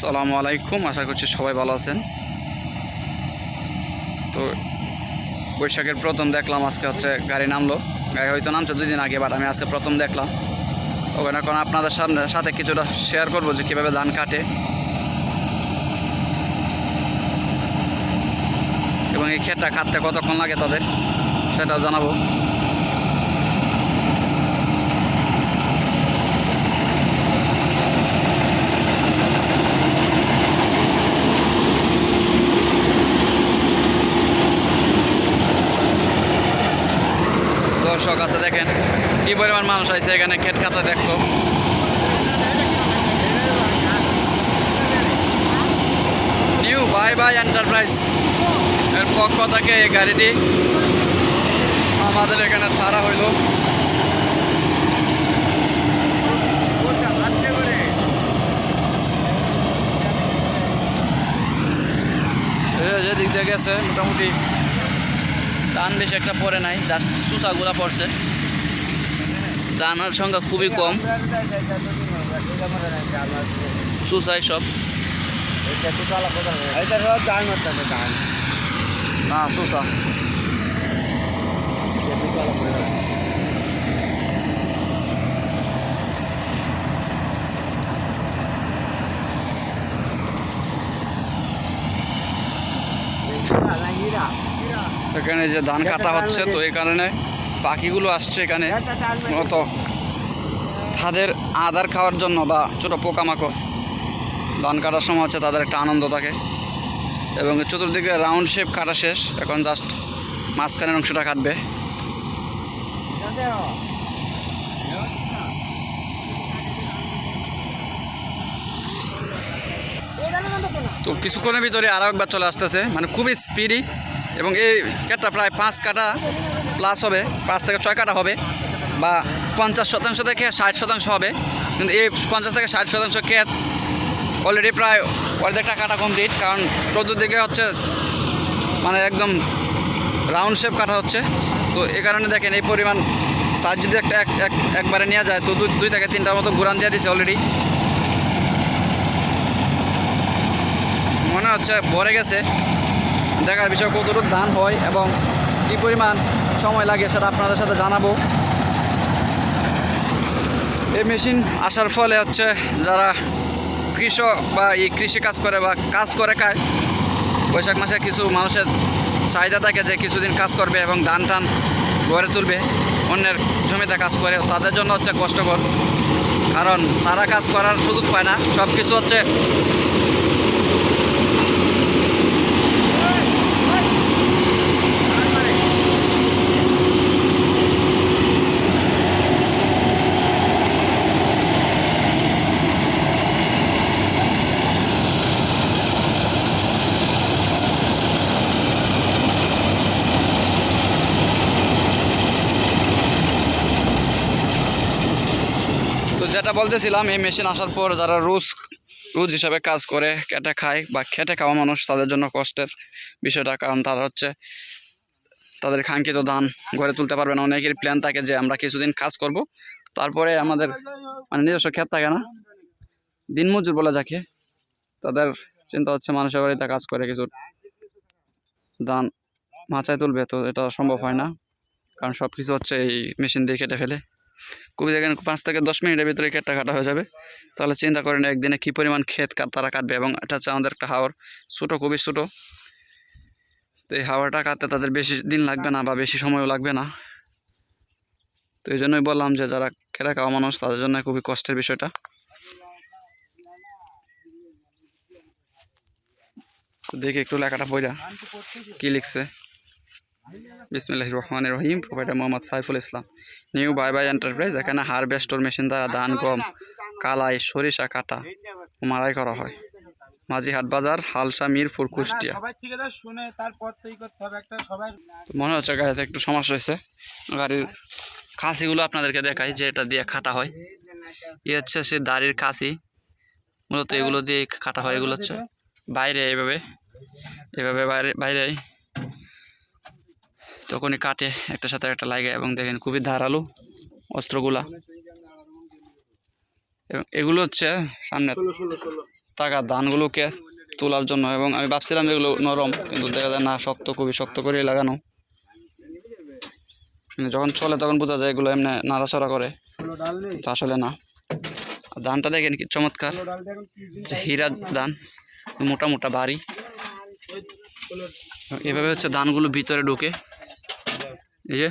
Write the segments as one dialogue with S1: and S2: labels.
S1: আসসালামু আলাইকুম, আশা করছি সবাই ভালো আছেন। তো বৈশাখের প্রথম দেখলাম, আজকে হচ্ছে গাড়ি নামলো। গাড়ি হয়তো নামছে দুই দিন আগে বাট আমি আজকে প্রথম দেখলাম। ওখানে এখন আপনাদের সামনে সাথে কিছুটা শেয়ার করব যে কীভাবে ধান কাটে। এবং এই ক্ষেতটা কাটতে কতক্ষণ লাগে তাদের, সেটাও জানাব। দর্শক আছে, দেখেন। কি পরিমাণ মানুষ আছে এখানে, ক্ষেত খাতা দেখতো নিউ, বাই বাই এন্টারপ্রাইজ। এর পক্ষ থেকে এই গাড়িটি আমাদের এখানে ছাড়া হইল। এই যে দিক দিয়ে গেছে, মোটামুটি। টান বেশি একটা পরে নাই সুসাগুলা পড়ছে। দানার সংখ্যা খুবই কম। সুসাই সব। না, সুসা। এখানে যে ধান কাটা হচ্ছে তো এই কারণে পাখিগুলো আসছে এখানে। মূলত তাদের আদার খাওয়ার জন্য বা ছোটো পোকামাকড় ধান কাটার সময় হচ্ছে তাদের একটা আনন্দ থাকে। এবং চতুর্দিকে রাউন্ড শেপ কাটা শেষ। এখন জাস্ট মাঝখানের অংশটা কাটবে। তো কিছুক্ষণের ভিতরে আরও একবার চলে আসতেছে। মানে খুবই স্পিডি এবং এই কেটটা প্রায় পাঁচ কাটা প্লাস হবে, পাঁচ থেকে ছয় কাটা হবে, বা পঞ্চাশ শতাংশ থেকে ষাট শতাংশ হবে। কিন্তু এই পঞ্চাশ থেকে ষাট শতাংশ ক্ষেত অলরেডি প্রায় অর্ধেকটা কাটা কমপ্লিট কারণ চতুর্দিকে হচ্ছে মানে একদম রাউন্ড শেপ কাটা হচ্ছে। তো এই কারণে দেখেন এই পরিমাণ সাইজ যদি একটা এক, এক- একবারে নেওয়া যায়, তো দুই দুই থেকে তিনটার মতো গুরান দিয়ে দিচ্ছে অলরেডি মনে হচ্ছে ভরে গেছে। দেখার বিষয় কতটুকু ধান হয় এবং কী পরিমাণ সময় লাগে সেটা আপনাদের সাথে জানাব। এই মেশিন আসার ফলে হচ্ছে যারা কৃষক বা এই কৃষি কাজ করে বা কাজ করে খায়, বৈশাখ মাসে কিছু মানুষের চাহিদা থাকে যে কিছুদিন কাজ করবে এবং ধান টান গড়ে তুলবে, অন্যের জমিতে কাজ করে, তাদের জন্য হচ্ছে কষ্টকর। কারণ তারা কাজ করার সুযোগ পায় না। সব কিছু হচ্ছে যেটা বলতেছিলাম, এই মেশিন আসার পর যারা রোজ রোজ হিসাবে কাজ করে কেটে খায় বা খেটে খাওয়া মানুষ, তাদের জন্য কষ্টের বিষয়টা, কারণ তারা হচ্ছে তাদের কাঙ্ক্ষিত ধান গড়ে তুলতে পারবে না। অনেকের প্ল্যান থাকে যে আমরা কিছুদিন কাজ করব, তারপরে আমাদের মানে নিজস্ব ক্ষেত থাকে না। দিনমজুর বলে যাকে, তাদের চিন্তা হচ্ছে মানুষের বাড়িতে কাজ করে কিছু ধান মাচায় তুলবে, তো এটা সম্ভব হয় না। কারণ সব কিছু হচ্ছে এই মেশিন দিয়ে কেটে ফেলে। খুবই দেখেন, পাঁচ থেকে দশ মিনিটের ভিতরে ক্ষেতটা কাটা হয়ে যাবে। তাহলে চিন্তা করেন একদিনে কী পরিমাণ ক্ষেত তারা কাটবে এবং এটা হচ্ছে আমাদের একটা হাওয়ার ছোটো, খুবই ছোটো। তো এই হাওয়াটা কাটতে তাদের বেশি দিন লাগবে না বা বেশি সময়ও লাগবে না। তো এই জন্যই বললাম যে যারা খেটে খাওয়া মানুষ, তাদের জন্য খুবই কষ্টের বিষয়টা। দেখি একটু লেখাটা বইরা কি লিখছে। বিসমিল্লাহ রহমান রহিম। Provider Mohammad Saiful Islam. New Bhai Bhai enterprise এখানে হারভেস্টর মেশিন দ্বারা ধান গম কালাই সরিষা কাটা মারাই করা হয়। মাঝিহাট বাজার হালসা মিরপুর কুষ্টিয়া। মনে হচ্ছে গাড়িতে একটু সমস্যা হয়েছে। গাড়ির খাসিগুলো আপনাদেরকে দেখাই যে এটা দিয়ে কাটা হয়। এ হচ্ছে সে দাড়ির খাসি। মূলত এগুলো দিয়ে কাটা হয় এগুলো হচ্ছে বাইরে এভাবে এভাবে বাইরে বাইরে তখনই কাটে একটা সাথে একটা লাগে এবং দেখেন খুবই ধারালো অস্ত্রগুলা। এবং এগুলো হচ্ছে সামনে থাকা ধানগুলোকে তোলার জন্য এবং আমি ভাবছিলাম যেগুলো নরম কিন্তু দেখা যায় না শক্ত খুবই শক্ত করে লাগানো। যখন চলে তখন বোঝা যায় এগুলো এমনি নাড়াচড়া করে। আসলে না। আর ধানটা দেখেন কি চমৎকার। হীরা ধান মোটা মোটা বাড়ি। এভাবে হচ্ছে ধানগুলো ভিতরে ঢুকে। এই যে,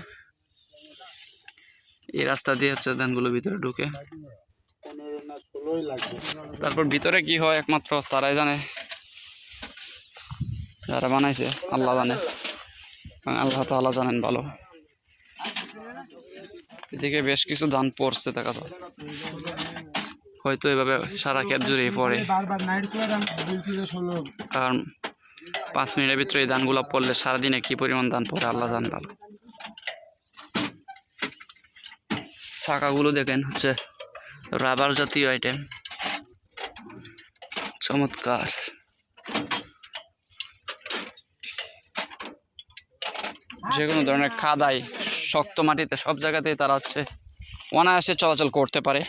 S1: এই রাস্তা দিয়ে হচ্ছে ধানগুলো ভিতরে ঢুকে। তারপর ভিতরে কি হয় একমাত্র তারাই জানে। যারা বানাইছে, আল্লাহ জানে। আল্লাহ তাআলা জানেন ভালো। এদিকে বেশ কিছু ধান পড়ছে, দেখা যায়। হয়তো এভাবে সারা ক্ষেত জুড়ে পড়ে। কারণ পাঁচ মিনিটের ভিতরে এই ধানগুলো পড়লে সারাদিনে কি পরিমাণ ধান পড়ে, আল্লাহ জান ভালো। শাখাগুলো দেখেন, হচ্ছে রাবার জাতীয় আইটেম চমৎকার। যে কোনো ধরনের খাদাই শক্ত মাটিতে সব জায়গাতেই তারা হচ্ছে অনায়াসে চলাচল করতে পারে।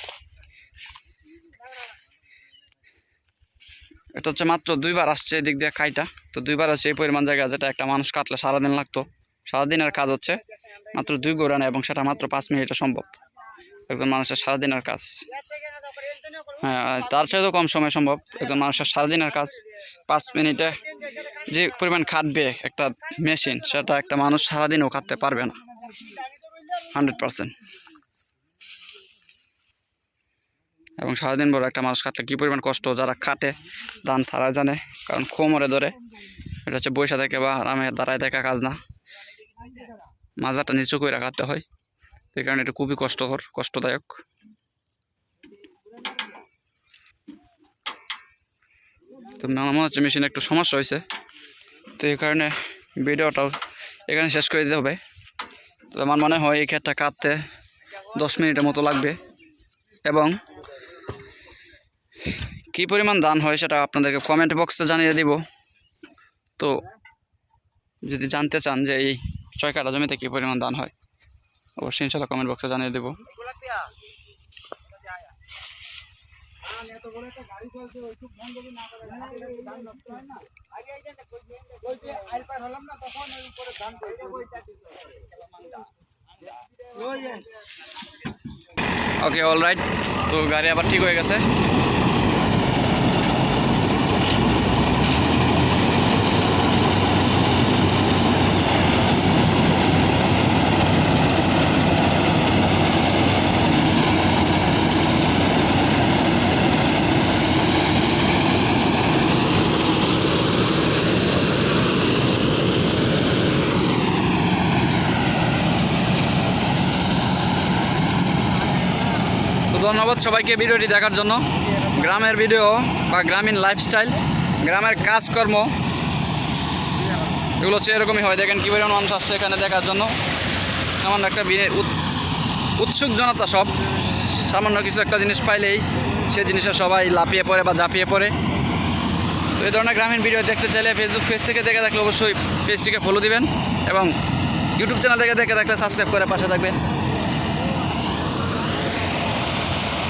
S1: এটা হচ্ছে মাত্র দুইবার আসছে এদিক দিয়ে খাইটা। তো দুইবার আসছে এই পরিমাণ জায়গা যেটা একটা মানুষ কাটলে সারাদিন লাগতো। সারাদিনের কাজ হচ্ছে মাত্র দুই গোড়ানো এবং সেটা মাত্র পাঁচ মিনিটে সম্ভব। একজন মানুষের সারাদিনের কাজ। হ্যাঁ আর তার চাইতেও কম সময় সম্ভব একজন মানুষের সারাদিনের কাজ। পাঁচ মিনিটে যে পরিমাণ খাটবে একটা মেশিন সেটা একটা মানুষ সারাদিনও খাটতে পারবে না। Hundred percent. এবং সারাদিন বড় একটা মানুষ কাটলে কী পরিমাণ কষ্ট যারা খাটে ধান তারা জানে কারণ কোমরে ধরে। এটা হচ্ছে বৈশা থেকে বা আরামে দাঁড়ায় দেখা কাজ না। মাজাটা নিচু করে রাখাতে হয়। এই কারণে এটা খুবই কষ্টকর, কষ্টদায়ক। তো মনে হচ্ছে মেশিনে একটু সমস্যা হয়েছে। তো এই কারণে ভিডিওটাও এখানে শেষ করে দিতে হবে। তো আমার মনে হয় এই ক্ষেতটা কাটতে দশ মিনিটের মতো লাগবে। এবং কি পরিমাণ দান হয় সেটা আপনাদেরকে কমেন্ট বক্সে জানিয়ে দিব। তো যদি জানতে চান যে এই ছয় কাটা জমিতে কী পরিমাণ দান হয়। অবশ্যই ইনশাল্লাহ কমেন্ট বক্সে জানিয়ে দেবো। ওকে অল রাইট তো গাড়ি আবার ঠিক হয়ে গেছে। ধন্যবাদ সবাইকে ভিডিওটি দেখার জন্য। গ্রামের ভিডিও বা গ্রামীণ লাইফস্টাইল গ্রামের কাজকর্ম, এগুলো হচ্ছে এরকমই হয়। দেখেন কী পরিমাণ মানুষ আসছে এখানে দেখার জন্য। সামান্য একটা উৎ- উৎসুক জনতা সব। সামান্য কিছু একটা জিনিস পাইলেই সে জিনিসে সবাই লাফিয়ে পড়ে বা ঝাঁপিয়ে পড়ে। তো এই ধরনের গ্রামীণ ভিডিও দেখতে চাইলে ফেসবুক পেজ থেকে দেখে থাকলে অবশ্যই পেজটিকে ফলো দিবেন এবং ইউটিউব চ্যানেল থেকে দেখে থাকলে সাবস্ক্রাইব করে পাশে থাকবেন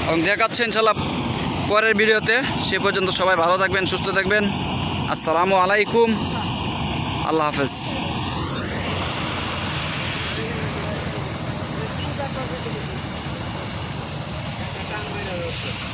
S1: এবং দেখাচ্ছে ইনশাল্লাহ পরের ভিডিওতে। সে পর্যন্ত সবাই ভালো থাকবেন, সুস্থ থাকবেন। আসসালামু আলাইকুম। আল্লাহ হাফেজ।
S2: Thank মেরে